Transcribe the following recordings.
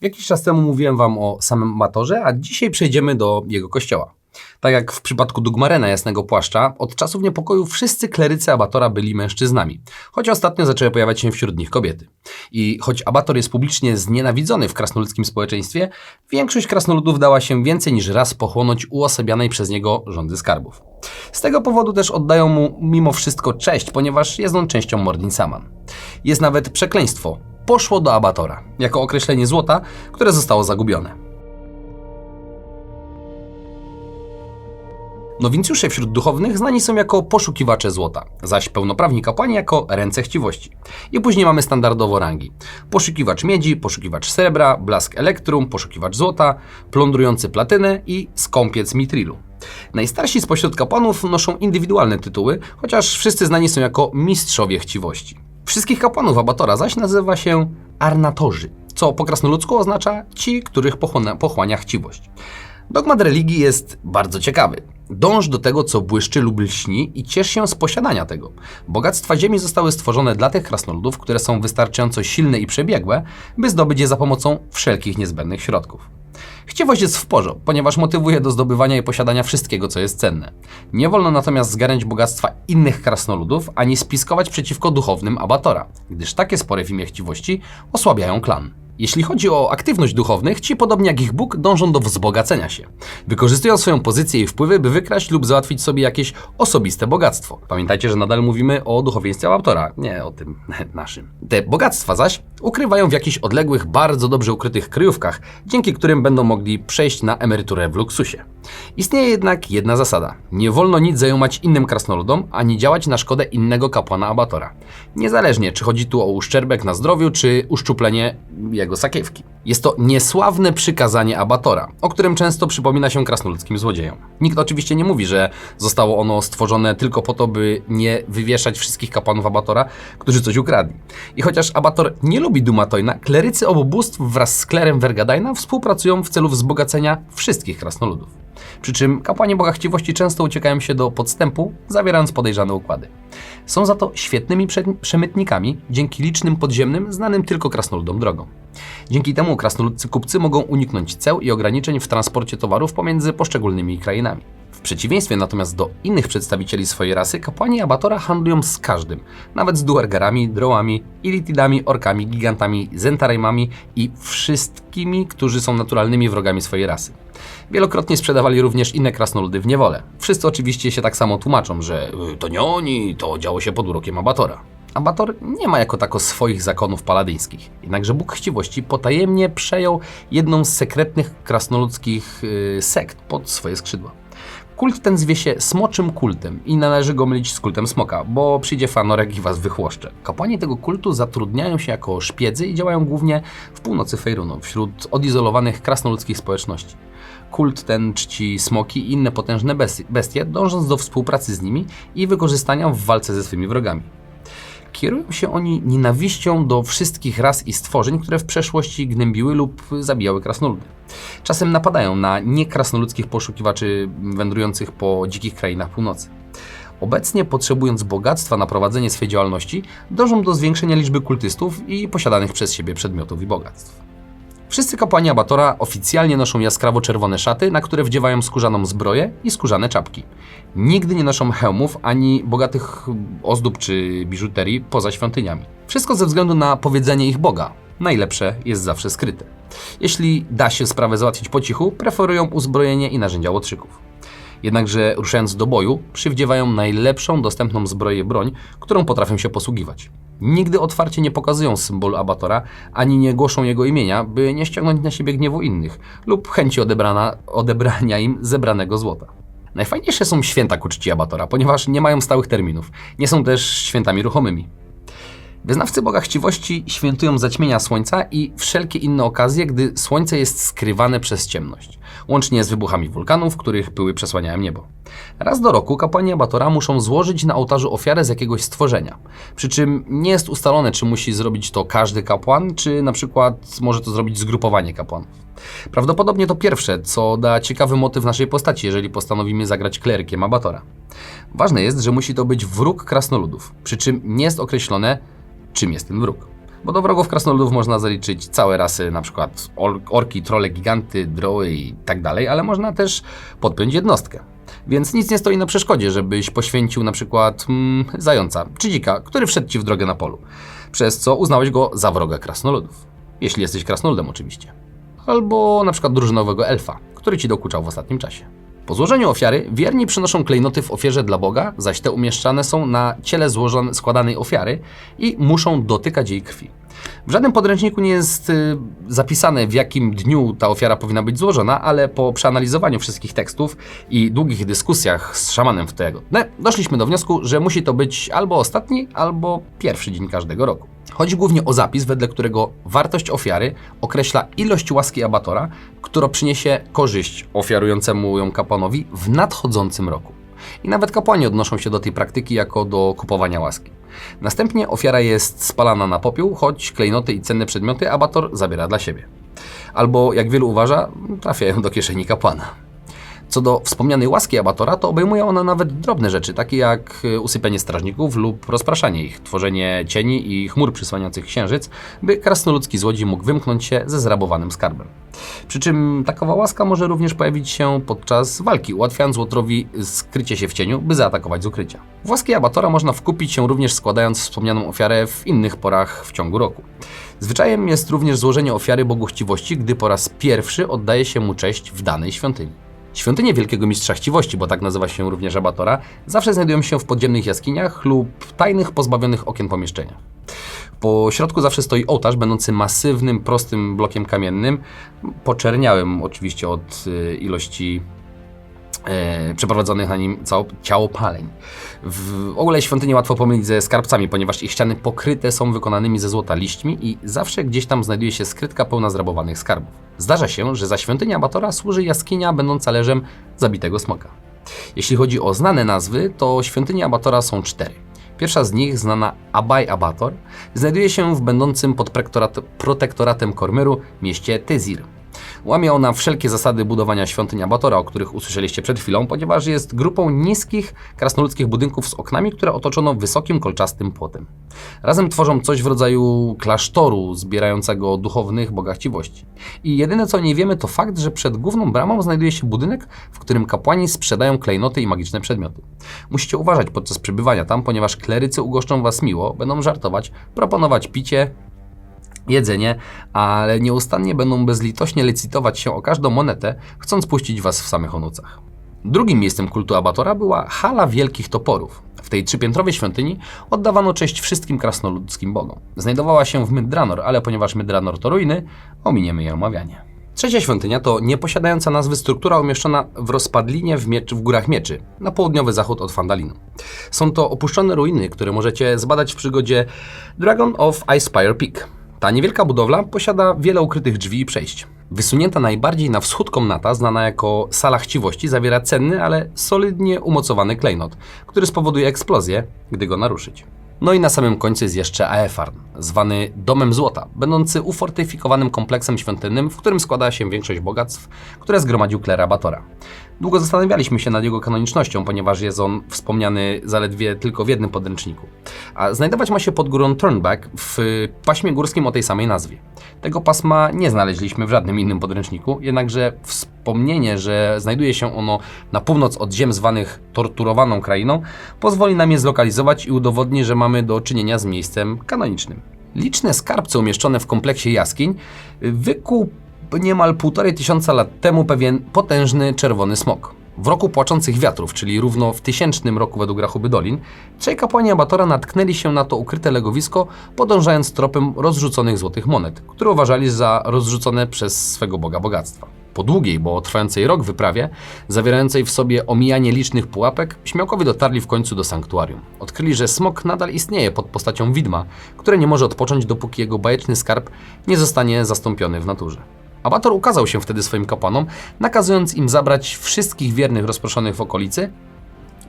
Jakiś czas temu mówiłem wam o samym Abatorze, a dzisiaj przejdziemy do jego kościoła. Tak jak w przypadku Dugmarena Jasnego Płaszcza, od czasów niepokoju wszyscy klerycy Abatora byli mężczyznami, choć ostatnio zaczęły pojawiać się wśród nich kobiety. I choć Abator jest publicznie znienawidzony w krasnoludzkim społeczeństwie, większość krasnoludów dała się więcej niż raz pochłonąć uosabianej przez niego rządy skarbów. Z tego powodu też oddają mu mimo wszystko cześć, ponieważ jest on częścią Mordin Saman. Jest nawet przekleństwo. Poszło do Abatora, jako określenie złota, które zostało zagubione. Nowincjusze wśród duchownych znani są jako poszukiwacze złota, zaś pełnoprawni kapłani jako ręce chciwości. I później mamy standardowo rangi. Poszukiwacz miedzi, poszukiwacz srebra, blask elektrum, poszukiwacz złota, plądrujący platynę i skąpiec mitrilu. Najstarsi spośród kapłanów noszą indywidualne tytuły, chociaż wszyscy znani są jako mistrzowie chciwości. Wszystkich kapłanów Abatora zaś nazywa się arnatorzy, co po krasnoludzku oznacza ci, których pochłania, pochłania chciwość. Dogmat religii jest bardzo ciekawy. Dąż do tego, co błyszczy lub lśni i ciesz się z posiadania tego. Bogactwa ziemi zostały stworzone dla tych krasnoludów, które są wystarczająco silne i przebiegłe, by zdobyć je za pomocą wszelkich niezbędnych środków. Chciwość jest w porządku, ponieważ motywuje do zdobywania i posiadania wszystkiego, co jest cenne. Nie wolno natomiast zgarniać bogactwa innych krasnoludów, ani spiskować przeciwko duchownym Abatora, gdyż takie spory w imię chciwości osłabiają klan. Jeśli chodzi o aktywność duchownych, ci podobnie jak ich Bóg dążą do wzbogacenia się. Wykorzystują swoją pozycję i wpływy, by wykraść lub załatwić sobie jakieś osobiste bogactwo. Pamiętajcie, że nadal mówimy o duchowieństwie autora, nie o tym naszym. Te bogactwa zaś ukrywają w jakichś odległych, bardzo dobrze ukrytych kryjówkach, dzięki którym będą mogli przejść na emeryturę w luksusie. Istnieje jednak jedna zasada. Nie wolno nic zajumać innym krasnoludom, ani działać na szkodę innego kapłana abatora. Niezależnie, czy chodzi tu o uszczerbek na zdrowiu, czy uszczuplenie jego sakiewki. Jest to niesławne przykazanie abatora, o którym często przypomina się krasnoludzkim złodziejom. Nikt oczywiście nie mówi, że zostało ono stworzone tylko po to, by nie wywieszać wszystkich kapłanów abatora, którzy coś ukradli. I chociaż abator nie lubi Dumatoina, klerycy obu bóstw wraz z klerem Vergadaina współpracują w celu wzbogacenia wszystkich krasnoludów. Przy czym kapłani Boga Chciwości często uciekają się do podstępu, zawierając podejrzane układy. Są za to świetnymi prze- przemytnikami, dzięki licznym podziemnym, znanym tylko krasnoludom drogom. Dzięki temu krasnoludcy kupcy mogą uniknąć ceł i ograniczeń w transporcie towarów pomiędzy poszczególnymi krainami. W przeciwieństwie natomiast do innych przedstawicieli swojej rasy, kapłani Abatora handlują z każdym, nawet z duergarami, drołami, ilitidami, orkami, gigantami, zentarimami i wszystkimi, którzy są naturalnymi wrogami swojej rasy. Wielokrotnie sprzedawali również inne krasnoludy w niewolę. Wszyscy oczywiście się tak samo tłumaczą, że y, to nie oni, to działo się pod urokiem Abatora. Abator nie ma jako tako swoich zakonów paladyńskich, jednakże Bóg Chciwości potajemnie przejął jedną z sekretnych krasnoludzkich yy, sekt pod swoje skrzydła. Kult ten zwie się smoczym kultem i należy go mylić z kultem smoka, bo przyjdzie fanorek i was wychłoszcze. Kapłani tego kultu zatrudniają się jako szpiedzy i działają głównie w północy Fejrunu, wśród odizolowanych krasnoludzkich społeczności. Kult ten czci smoki i inne potężne bestie, dążąc do współpracy z nimi i wykorzystania w walce ze swymi wrogami. Kierują się oni nienawiścią do wszystkich ras i stworzeń, które w przeszłości gnębiły lub zabijały krasnoludy. Czasem napadają na niekrasnoludzkich poszukiwaczy wędrujących po dzikich krainach północy. Obecnie, potrzebując bogactwa na prowadzenie swej działalności, dążą do zwiększenia liczby kultystów i posiadanych przez siebie przedmiotów i bogactw. Wszyscy kapłani Abatora oficjalnie noszą jaskrawo-czerwone szaty, na które wdziewają skórzaną zbroję i skórzane czapki. Nigdy nie noszą hełmów ani bogatych ozdób czy biżuterii poza świątyniami. Wszystko ze względu na powiedzenie ich Boga. Najlepsze jest zawsze skryte. Jeśli da się sprawę załatwić po cichu, preferują uzbrojenie i narzędzia łotrzyków. Jednakże ruszając do boju, przywdziewają najlepszą dostępną zbroję broń, którą potrafią się posługiwać. Nigdy otwarcie nie pokazują symbolu abatora, ani nie głoszą jego imienia, by nie ściągnąć na siebie gniewu innych lub chęci odebrana, odebrania im zebranego złota. Najfajniejsze są święta ku czci abatora, ponieważ nie mają stałych terminów. Nie są też świętami ruchomymi. Wyznawcy Boga Chciwości świętują zaćmienia Słońca i wszelkie inne okazje, gdy Słońce jest skrywane przez ciemność, łącznie z wybuchami wulkanów, których pyły przesłaniają niebo. Raz do roku kapłani Abatora muszą złożyć na ołtarzu ofiarę z jakiegoś stworzenia, przy czym nie jest ustalone, czy musi zrobić to każdy kapłan, czy na przykład może to zrobić zgrupowanie kapłanów. Prawdopodobnie to pierwsze, co da ciekawy motyw naszej postaci, jeżeli postanowimy zagrać klerykiem Abatora. Ważne jest, że musi to być wróg krasnoludów, przy czym nie jest określone, czym jest ten wróg. Bo do wrogów krasnoludów można zaliczyć całe rasy, np. or- orki, trole, giganty, droły i tak dalej, ale można też podpiąć jednostkę. Więc nic nie stoi na przeszkodzie, żebyś poświęcił na przykład mm, zająca czy dzika, który wszedł ci w drogę na polu, przez co uznałeś go za wroga krasnoludów. Jeśli jesteś krasnoludem oczywiście. Albo na przykład drużynowego elfa, który ci dokuczał w ostatnim czasie. Po złożeniu ofiary wierni przynoszą klejnoty w ofierze dla Boga, zaś te umieszczane są na ciele złożone, składanej ofiary i muszą dotykać jej krwi. W żadnym podręczniku nie jest y, zapisane, w jakim dniu ta ofiara powinna być złożona, ale po przeanalizowaniu wszystkich tekstów i długich dyskusjach z szamanem w tego dne, doszliśmy do wniosku, że musi to być albo ostatni, albo pierwszy dzień każdego roku. Chodzi głównie o zapis, wedle którego wartość ofiary określa ilość łaski abatora, która przyniesie korzyść ofiarującemu ją kapłanowi w nadchodzącym roku. I nawet kapłani odnoszą się do tej praktyki jako do kupowania łaski. Następnie ofiara jest spalana na popiół, choć klejnoty i cenne przedmioty abator zabiera dla siebie. Albo, jak wielu uważa, trafiają do kieszeni kapłana. Co do wspomnianej łaski abatora, to obejmuje ona nawet drobne rzeczy, takie jak y, usypianie strażników lub rozpraszanie ich, tworzenie cieni i chmur przysłaniających księżyc, by krasnoludzki złodziej mógł wymknąć się ze zrabowanym skarbem. Przy czym takowa łaska może również pojawić się podczas walki, ułatwiając łotrowi skrycie się w cieniu, by zaatakować z ukrycia. W łaski abatora można wkupić się również składając wspomnianą ofiarę w innych porach w ciągu roku. Zwyczajem jest również złożenie ofiary Bogu chciwości, gdy po raz pierwszy oddaje się mu cześć w danej świątyni. Świątynie Wielkiego Mistrza Chciwości, bo tak nazywa się również abatora, zawsze znajdują się w podziemnych jaskiniach lub tajnych, pozbawionych okien pomieszczeniach. Po środku zawsze stoi ołtarz, będący masywnym, prostym blokiem kamiennym, poczerniałym oczywiście od y, ilości e, przeprowadzonych na nim cał- ciałopaleń. W ogóle świątynię łatwo pomylić ze skarbcami, ponieważ ich ściany pokryte są wykonanymi ze złota liśćmi i zawsze gdzieś tam znajduje się skrytka pełna zrabowanych skarbów. Zdarza się, że za świątynię Abatora służy jaskinia będąca leżem zabitego smoka. Jeśli chodzi o znane nazwy, to świątynie Abatora są cztery. Pierwsza z nich, znana Abaj Abator, znajduje się w będącym pod protektoratem Kormyru mieście Tezir. Łamie ona wszelkie zasady budowania świątyń Abatora, o których usłyszeliście przed chwilą, ponieważ jest grupą niskich, krasnoludzkich budynków z oknami, które otoczono wysokim, kolczastym płotem. Razem tworzą coś w rodzaju klasztoru zbierającego duchownych bogachciwości. I jedyne co nie wiemy to fakt, że przed główną bramą znajduje się budynek, w którym kapłani sprzedają klejnoty i magiczne przedmioty. Musicie uważać podczas przebywania tam, ponieważ klerycy ugoszczą was miło, będą żartować, proponować picie, jedzenie, ale nieustannie będą bezlitośnie licytować się o każdą monetę, chcąc puścić was w samych onucach. Drugim miejscem kultu Abatora była Hala Wielkich Toporów. W tej trzypiętrowej świątyni oddawano cześć wszystkim krasnoludzkim bogom. Znajdowała się w Mydranor, ale ponieważ Mydranor to ruiny, ominiemy jej omawianie. Trzecia świątynia to nieposiadająca nazwy struktura umieszczona w rozpadlinie w, mieczy, w Górach Mieczy, na południowy zachód od Fandalinu. Są to opuszczone ruiny, które możecie zbadać w przygodzie Dragon of Icespire Peak. Ta niewielka budowla posiada wiele ukrytych drzwi i przejść. Wysunięta najbardziej na wschód komnata, znana jako Sala Chciwości, zawiera cenny, ale solidnie umocowany klejnot, który spowoduje eksplozję, gdy go naruszyć. No i na samym końcu jest jeszcze Aefarn, zwany Domem Złota, będący ufortyfikowanym kompleksem świątynnym, w którym składa się większość bogactw, które zgromadził Klera Batora. Długo zastanawialiśmy się nad jego kanonicznością, ponieważ jest on wspomniany zaledwie tylko w jednym podręczniku. A znajdować ma się pod górą Turnback w paśmie górskim o tej samej nazwie. Tego pasma nie znaleźliśmy w żadnym innym podręczniku, jednakże wspomnienie, że znajduje się ono na północ od ziem zwanych torturowaną krainą, pozwoli nam je zlokalizować i udowodni, że mamy do czynienia z miejscem kanonicznym. Liczne skarbce umieszczone w kompleksie jaskiń wykuł niemal półtorej tysiąca lat temu pewien potężny czerwony smok. W roku płaczących wiatrów, czyli równo w tysięcznym roku według rachuby Dolin, trzej kapłani Abatora natknęli się na to ukryte legowisko, podążając tropem rozrzuconych złotych monet, które uważali za rozrzucone przez swego boga bogactwa. Po długiej, bo trwającej rok wyprawie, zawierającej w sobie omijanie licznych pułapek, śmiałkowie dotarli w końcu do sanktuarium. Odkryli, że smok nadal istnieje pod postacią widma, które nie może odpocząć, dopóki jego bajeczny skarb nie zostanie zastąpiony w naturze. Abator ukazał się wtedy swoim kapłanom, nakazując im zabrać wszystkich wiernych rozproszonych w okolicy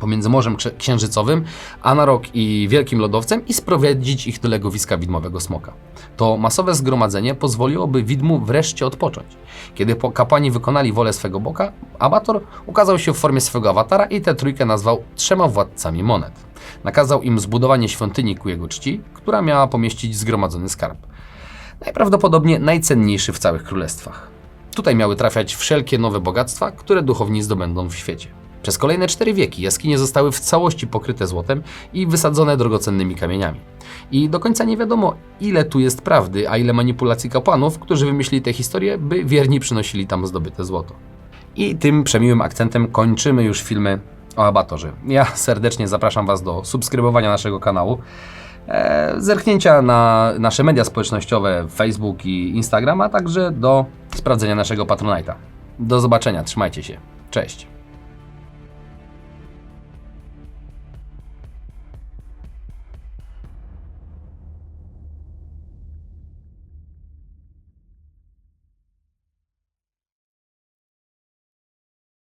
pomiędzy Morzem Księżycowym, Anarok i Wielkim Lodowcem i sprowadzić ich do legowiska widmowego smoka. To masowe zgromadzenie pozwoliłoby widmu wreszcie odpocząć. Kiedy kapłani wykonali wolę swego boka, abator ukazał się w formie swego awatara i tę trójkę nazwał trzema władcami monet. Nakazał im zbudowanie świątyni ku jego czci, która miała pomieścić zgromadzony skarb. Najprawdopodobniej najcenniejszy w całych królestwach. Tutaj miały trafiać wszelkie nowe bogactwa, które duchowni zdobędą w świecie. Przez kolejne cztery wieki jaskinie zostały w całości pokryte złotem i wysadzone drogocennymi kamieniami. I do końca nie wiadomo, ile tu jest prawdy, a ile manipulacji kapłanów, którzy wymyślili tę historię, by wierni przynosili tam zdobyte złoto. I tym przemiłym akcentem kończymy już filmy o Abatorze. Ja serdecznie zapraszam Was do subskrybowania naszego kanału, e, zerknięcia na nasze media społecznościowe, Facebook i Instagram, a także do sprawdzenia naszego Patronite'a. Do zobaczenia, trzymajcie się. Cześć.